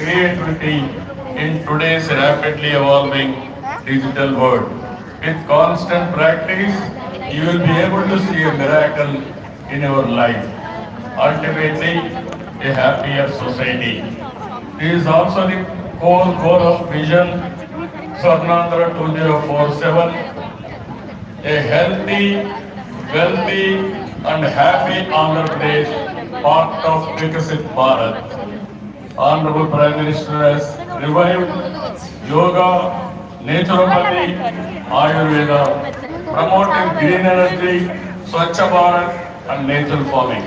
creativity in today's rapidly evolving digital world. With constant practice, you will be able to see a miracle in your life. Ultimately, a happier society. This is also the core goal of Vision Swarnandra 2047 a healthy, wealthy, and happy Andhra Pradesh, part of Vikasit Bharat. Honorable Prime Minister has revived yoga, naturopathy, Ayurveda, promoting green energy, Swachh Bharat, and natural farming.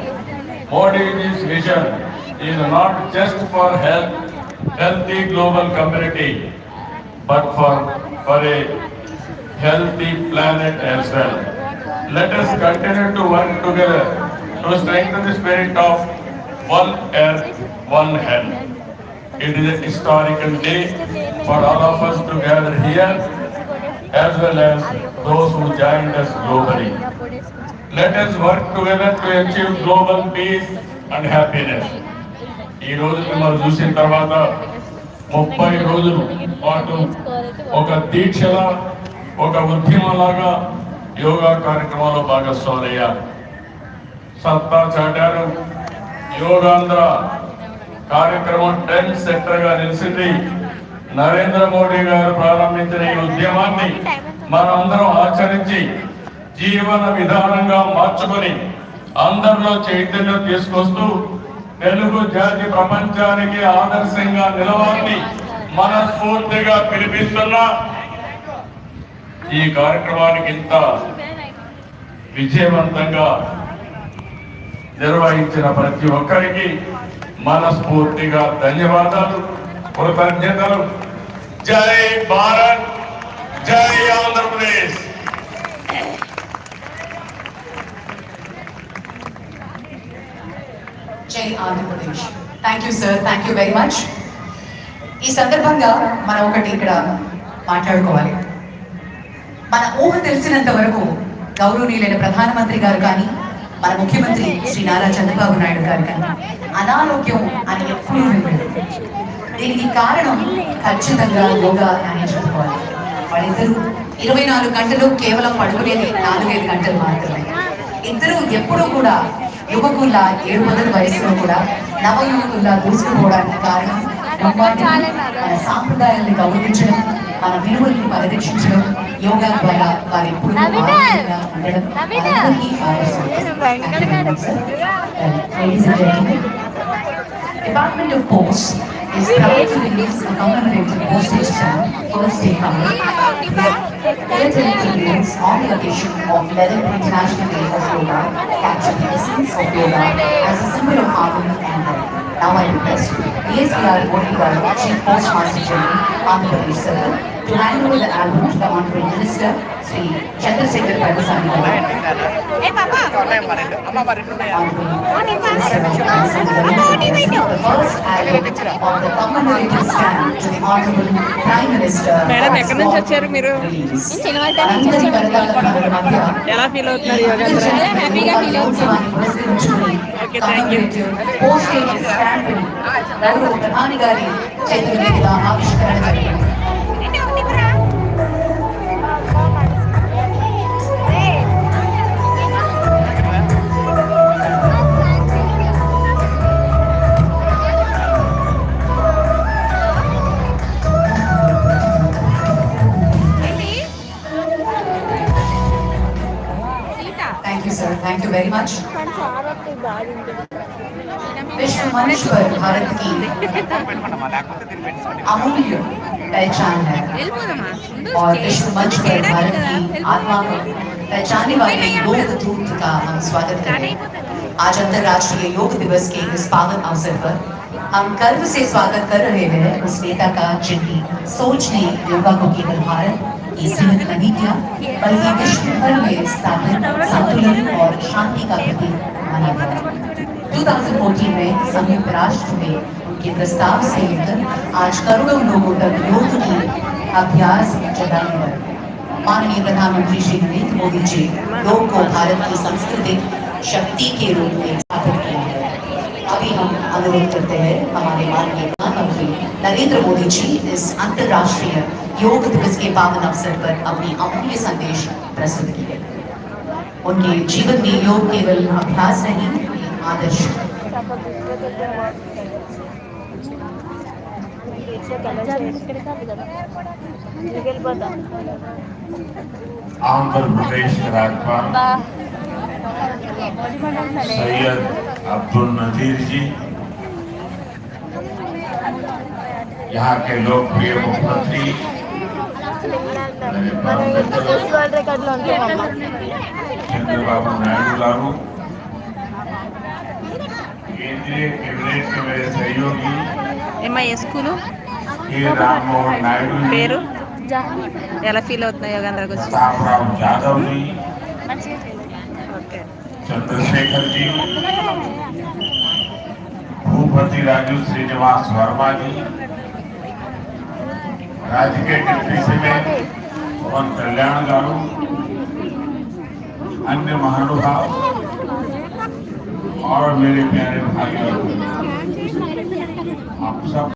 Modi's vision is not just for health, healthy global community, but for, for a healthy planet as well. Let us continue to work together to strengthen the spirit of one earth, one health. It is a historical day for all of us to gather here as well as those who joined us globally. Let us work together to achieve global peace and happiness. ఈ రోజు మిమ్మల్ని చూసిన తర్వాత ముప్పై రోజులు పాటు ఒక దీక్షలా ఒక ఉద్యమంలాగా యోగా కార్యక్రమంలో భాగస్వామయ్యారు సత్తా చాటారు యోగాంధ్ర కార్యక్రమం టెన్ సెంటర్గా నిలిచింది. నరేంద్ర మోడీ గారు ప్రారంభించిన ఈ ఉద్యమాన్ని మనందరం ఆచరించి జీవన విధానంగా మార్చుకొని అందరిలో చైతన్యం తీసుకొస్తూ తెలుగు జాతి ప్రపంచానికి ఆదర్శంగా నిలవాలని మనస్ఫూర్తిగా పిలిపిస్తున్న ఈ కార్యక్రమానికి ఇంత విజయవంతంగా నిర్వహించిన ప్రతి ఒక్కరికి మనస్ఫూర్తిగా ధన్యవాదాలు కృతజ్ఞతలు. జై భారత్ జై ఆంధ్రప్రదేశ్. జై Andhra Pradesh. Thank you sir thank you very much ఈ సందర్భంగా మనం ఒకటి ఇక్కడ మాట్లాడుకోవాలి. మన ఊహ తెలిసినంత వరకు గౌరవనీయులైన ప్రధానమంత్రి గారు కానీ మన ముఖ్యమంత్రి శ్రీ నారా చంద్రబాబు నాయుడు గారు కన్నా అనారోగ్యం అని ఎప్పుడూ వినలేదు. దీనికి కారణం ఖచ్చితంగా యోగా అని చెప్పుకోవాలి. వాళ్ళిద్దరూ ఇరవై నాలుగు గంటలు కేవలం పడుకునేది నాలుగైదు గంటలు మాత్రమే. ఇద్దరు ఎప్పుడూ కూడా యువకుల్లా ఏడు వందల వయసులో కూడా నవ యువకుల్లా దూసుకుపోవడానికి కారణం సాంప్రదాయాల్ని గౌరవించడం మన విలువల్ని పరిరక్షించడం యోగా ద్వారా వారు ఎప్పుడూ ఆరోగ్యంగా ఉండడం మనందరికీ establish reliefs commemorative postage stamp for stakeholder. It integrates on the occasion of 11th International Day of Yoga, capture the essence of as a symbol of harmony and health. Now I request ASPR Bonigar, Chief Postmaster General, Andhra Pradesh Circle, to hand over the album to Minister, Sri Chandrasekhar Padmasamy. Hey, Papa! Honorable Minister, the first album madam ఎక్కడి నుంచి వచ్చారు మీరు? ఎలా feel అవుతున్నారు యోగా హ్యాపీగా feel ప్రధాని గారి చేతుల ఆవిష్కరణ జరిగింది. Thank you, sir. Thank you very much. विश्व मंच पर भारत की अमूल्य पहचान है और विश्व मंच पर भारत की आत्मा को पहचाने वाले योग दूत का हम स्वागत करें आज अंतरराष्ट्रीय योग दिवस के इस पावन अवसर पर हम गर्व से स्वागत कर रहे हैं उस नेता का जिनकी सोच ने योगा को केवल भारत नहीं किया बल्कि विश्व भर में स्थापित संतुलन और शांति का प्रतीक माना गया। 2014 में संयुक्त राष्ट्र में उनके प्रस्ताव से लेकर आज करोड़ों लोगों तक योग की अभ्यास चलाने पर माननीय प्रधानमंत्री श्री नरेंद्र मोदी जी योग को भारत की सांस्कृतिक शक्ति के रूप में स्थापित किया है। अभी हम अनुरोध करते हैं हमारे माननीय प्रधानमंत्री नरेंद्र मोदी जी इस अंतर्राष्ट्रीय योग दिवस के पावन अवसर पर अपनी अमूल्य संदेश प्रस्तुत किए उनके जीवन में योग केवल अभ्यास नहीं, आदर्श। आंध्र प्रदेश सैयद अब्दुल नजीर जी यहाँ के लोकप्रिय मुख्यमंत्री मेरे परम मित्र चंद्रबाबू नायडू गारू केंद्रीय कैबिनेट के मेरे सहयोगी ఏమ్మా ఏ స్కూలు के राममोहन नायडू जी పేరు ఎలా ఫీల్ అవుతున్నాయి యోగాంధ్రకు వచ్చి प्रताप राव यादव जी ఓకే चंद्रशेखर जी भूपति राजू श्रीनिवास वर्मा जी राज्य के डिप्टी सीएम पवन कल्याण गारू अन्य महानुभाव और मेरे प्यारे भाई और बहनों, आप सब